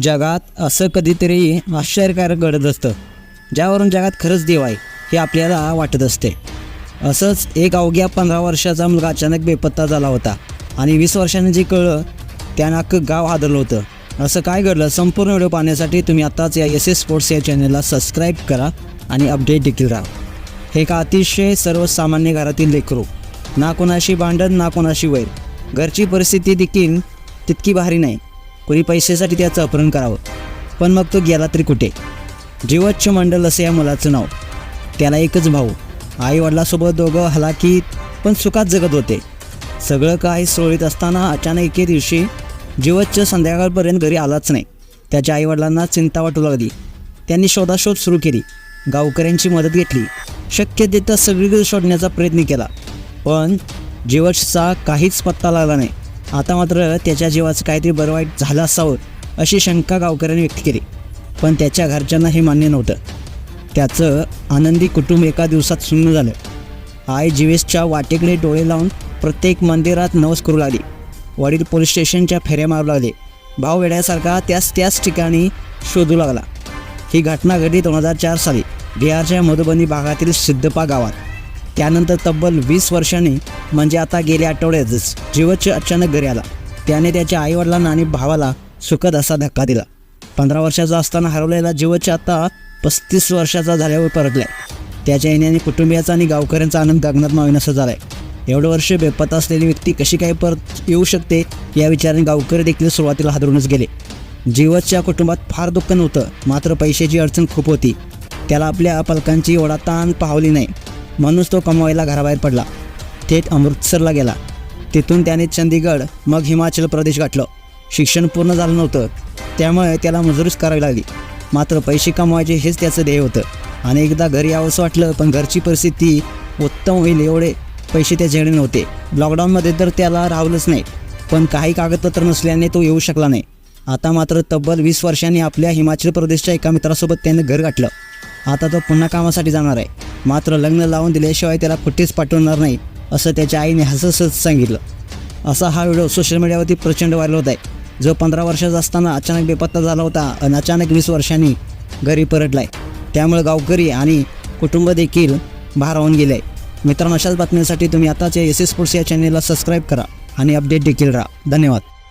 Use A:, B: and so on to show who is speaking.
A: जगात असं कधीतरी आश्चर्यकारक घडत असतं ज्यावरून जगात खरंच देव आहे हे आपल्याला वाटत असते. असंच एक अवघ्या पंधरा वर्षाचा मुलगा अचानक बेपत्ता झाला होता आणि वीस वर्षांनी जे कळलं त्यानं अख्खं गाव हादरलं होतं. असं काय घडलं संपूर्ण व्हिडिओ पाहण्यासाठी तुम्ही आत्ताच या एस एस स्पोर्ट्स या चॅनलला सबस्क्राईब करा आणि अपडेट देखील राहा. हे का अतिशय सर्वसामान्य घरातील लेकरू. ना कोणाशी भांडण ना कोणाशी वैर. घरची परिस्थिती देखील तितकी भारी नाही. कोणी पैशासाठी त्याचं अपहरण करावं? पण मग तो गेला तरी कुठे? जीवच्छ मंडल असं या मुलाचं नाव. त्याला एकच भाऊ आई वडिलासोबत दोघं हलाखीत पण सुखात जगत होते. सगळं काही सोळीत असताना अचानक एके दिवशी जीवच्छ संध्याकाळपर्यंत घरी आलाच नाही. त्याच्या आईवडिलांना चिंता वाटू लागली. त्यांनी शोधाशोध सुरू केली. गावकऱ्यांची मदत घेतली. शक्य तिथं सगळीकडे शोधण्याचा प्रयत्न केला. पण जीवचचा काहीच पत्ता लागला नाही. आता मात्र त्याच्या जीवाचं काहीतरी बरं वाईट झालं असावं अशी शंका गावकऱ्यांनी व्यक्त केली. पण त्याच्या घरच्यांना हे मान्य नव्हतं. त्याचं आनंदी कुटुंब एका दिवसात सुन्न झालं. आय जीवेसच्या वाटेकडे डोळे लावून प्रत्येक मंदिरात नवस करू लागली. वडील पोलीस स्टेशनच्या फेऱ्या मारू लागले. भाव वेड्यासारखा त्याच त्याच ठिकाणी शोधू लागला. ही घटना घडली दोन हजार चार साली. बिहारच्या मधुबनी भागातील सिद्धपा गावात. त्यानंतर तब्बल वीस वर्षांनी म्हणजे आता गेल्या आठवड्यातच जीवच अचानक घरी आला. त्याने त्याच्या आईवडिलांना आणि भावाला सुखद असा धक्का दिला. पंधरा वर्षाचा असताना हरवलेला जीवच आता पस्तीस वर्षाचा झाल्यावर परतलाय. त्याच्या येण्याने कुटुंबियाचा आणि गावकऱ्यांचा आनंद गगनात झाला झालाय. एवढं वर्ष बेपत्ता असलेली व्यक्ती कशी काय परत येऊ शकते या विचाराने गावकरी देखील सुरुवातीला हादरूनच गेले. जीवतच्या कुटुंबात फार दुःख नव्हतं मात्र पैशाची अडचण खूप होती. त्याला आपल्या पालकांची ओढाताण पावली नाही. म्हणूनच तो कमवायला घराबाहेर पडला. थेट अमृतसरला गेला. तिथून त्याने चंदीगड मग हिमाचल प्रदेश गाठलं. शिक्षण पूर्ण झालं नव्हतं. त्यामुळे त्याला मजुरीच करावी लागली. मात्र पैसे कमवायचे हेच त्याचं ध्येय होतं. आणि एकदा घरी यावंसं वाटलं पण घरची परिस्थिती उत्तम होईल एवढे पैसे त्याच्याकडे नव्हते लॉकडाऊनमध्ये तर त्याला राहलंच नाही. पण काही कागदपत्र नसल्याने तो येऊ शकला नाही. आता मात्र तब्बल वीस वर्षांनी आपल्या हिमाचल प्रदेशच्या एका मित्रासोबत त्याने घर गाठलं. आता तो पुन्हा कामासाठी जाणार आहे. मात्र लग्न लावून दिल्याशिवाय त्याला कुठेच पाठवणार नाही असं त्याच्या आईने हसत सांगितलं. असा हा व्हिडिओ सोशल मीडियावरती प्रचंड व्हायरल होत आहे. जो पंधरा वर्षाचा असताना अचानक बेपत्ता झाला होता आणि अचानक वीस वर्षांनी घरी परतलाय. त्यामुळे गावकरी आणि कुटुंब देखील भारावून गेले आहे. मित्रांनो अशाच बातम्यांसाठी तुम्ही आताच्या एस एस स्पोर्ट्स या चॅनेलला सबस्क्राईब करा आणि अपडेट देखील राहा. धन्यवाद.